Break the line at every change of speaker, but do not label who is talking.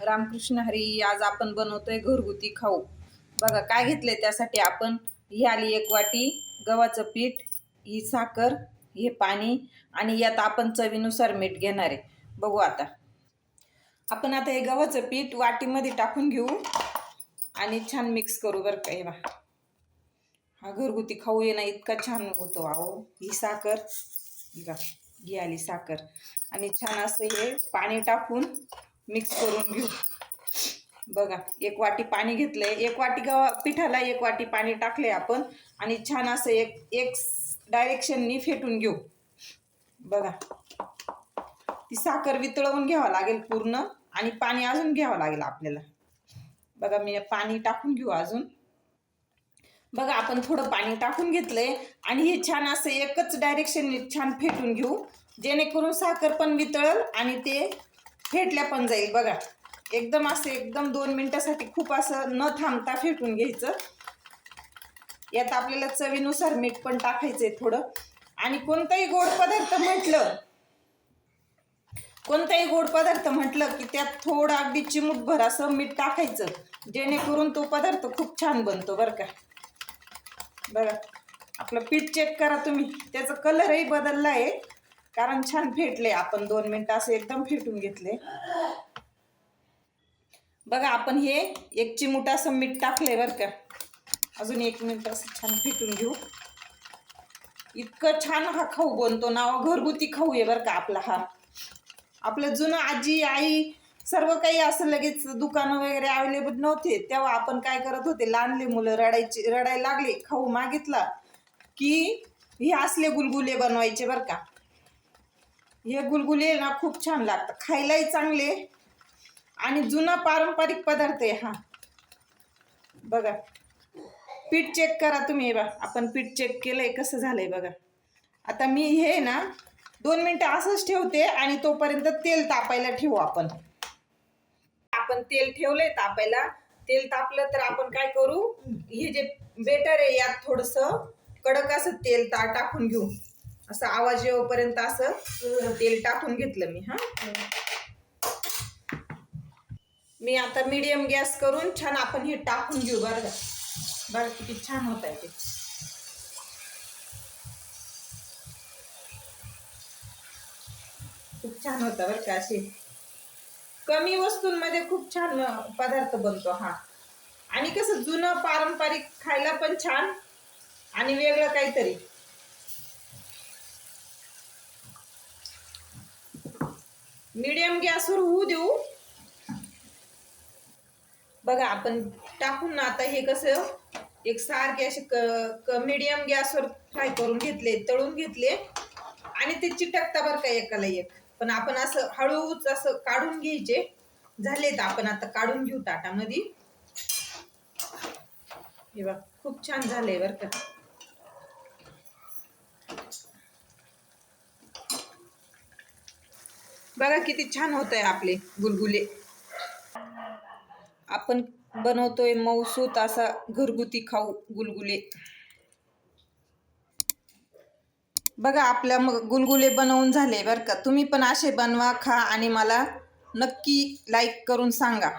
रामकृष्ण हरी आज आपण बनवतोय घरगुती खाऊ. बघा काय घेतलंय त्यासाठी आपण? ही आली एक वाटी गव्हाचं पीठ ही साखर हे पाणी आणि यात आपण चवीनुसार मीठ घेणार आहे. बघू आता. आपण आता हे गव्हाचं पीठ वाटीमध्ये टाकून घेऊ आणि छान मिक्स करू बरं का. हे बा हा घरगुती खाऊ ये ना इतका छान होतो अहो. ही साखर ही बा आली साखर. आणि छान असं हे पाणी टाकून मिक्स करून घेऊ. बघा एक वाटी पाणी घेतलंय. एक वाटी गव्हा पिठाला एक वाटी पाणी टाकले आपण आणि छान असं एक एक डायरेक्शननी फेटून घेऊ. बघा. ती साखर वितळवून घ्यावं लागेल पूर्ण आणि पाणी अजून घ्यावं लागेल आपल्याला. बघा मी पाणी टाकून घेऊ अजून. बघा आपण थोडं पाणी टाकून घेतलंय आणि हे छान असं एकच डायरेक्शनने छान फेटून घेऊ. जेणेकरून साखर पण वितळल आणि ते फेटल्या पण जाईल. बघा एकदम असं एकदम दोन मिनिटासाठी खूप असं न थांबता फेटून घ्यायचं. यात आपल्याला चवीनुसार मीठ पण टाकायचंय थोडं. आणि कोणताही गोड पदार्थ म्हटलं कोणताही गोड पदार्थ म्हटलं की त्यात थोडं अगदी चिमूटभर असं मीठ टाकायचं जेणेकरून तो पदार्थ खूप छान बनतो बरं का. बघा आपलं पीठ चेक करा तुम्ही. त्याचा कलरही बदलला आहे कारण छान फेटले आपण. दोन मिनटं असे एकदम फेटून घेतले. बघा आपण हे एक चिमुटा असं मीठ टाकलंय बरं का. अजून एक मिनिट असं छान फेटून घेऊ. इतकं छान हा खाऊ बनतो ना घरगुती खाऊ आहे बरं का आपला हा. आपलं जुनं आजी आई सर्व काही असं लगेच दुकानं वगैरे अवेलेबल नव्हते. तेव्हा आपण काय करत होते लहानले मुलं रडायची रडायला लागले खाऊ मागितला की हे असले गुलगुले बनवायचे बरं का. हे गुलगुले ना खूप छान लागतं खायलाही चांगले. आणि जुना पारंपरिक पदार्थ आहे हा. बघा. पीठ चेक करा तुम्ही हे बा आपण पीठ चेक केलंय कसं झालंय बघा. आता मी हे ना दोन मिनटं असंच ठेवते आणि तोपर्यंत तेल तापायला ठेवू आपण. आपण तेल ठेवलंय तापायला. तेल तापलं तर आपण काय करू? हे जे बेटर आहे यात थोडस कडक असं तेल ता टाकून घेऊ. असं आवाज येऊपर्यंत असं तेल टाकून घेतलं मी हा. मी आता मीडियम गॅस करून छान आपण हे टाकून घेऊ बरं का. बरं किती छान होत आहे ते. खूप छान होता बरं का असे कमी वस्तूंमध्ये खूप छान पदार्थ बनतो हा. आणि कसं जुनं पारंपरिक खायला पण छान आणि वेगळं काहीतरी. मीडियम गॅसवर होऊ देऊ. बघा आपण टाकून ना आता हे कसं एक सारखे असे क मीडियम गॅसवर फ्राय करून घेतले तळून घेतले आणि ते चिटकता बरं का एकाला एक. पण आपण असं हळूच असं काढून घ्यायचे. झालेत आपण आता काढून घेऊ ताटामध्ये. हे बघ खूप छान झालंय बरं का. बघा किती छान होत आहे आपले गुलगुले. आपण बनवतोय मौसूत असा घरगुती खाऊ गुलगुले. बघा आपल्या मग गुलगुले बनवून झाले बरं का. तुम्ही पण असे बनवा खा आणि मला नक्की लाईक करून सांगा.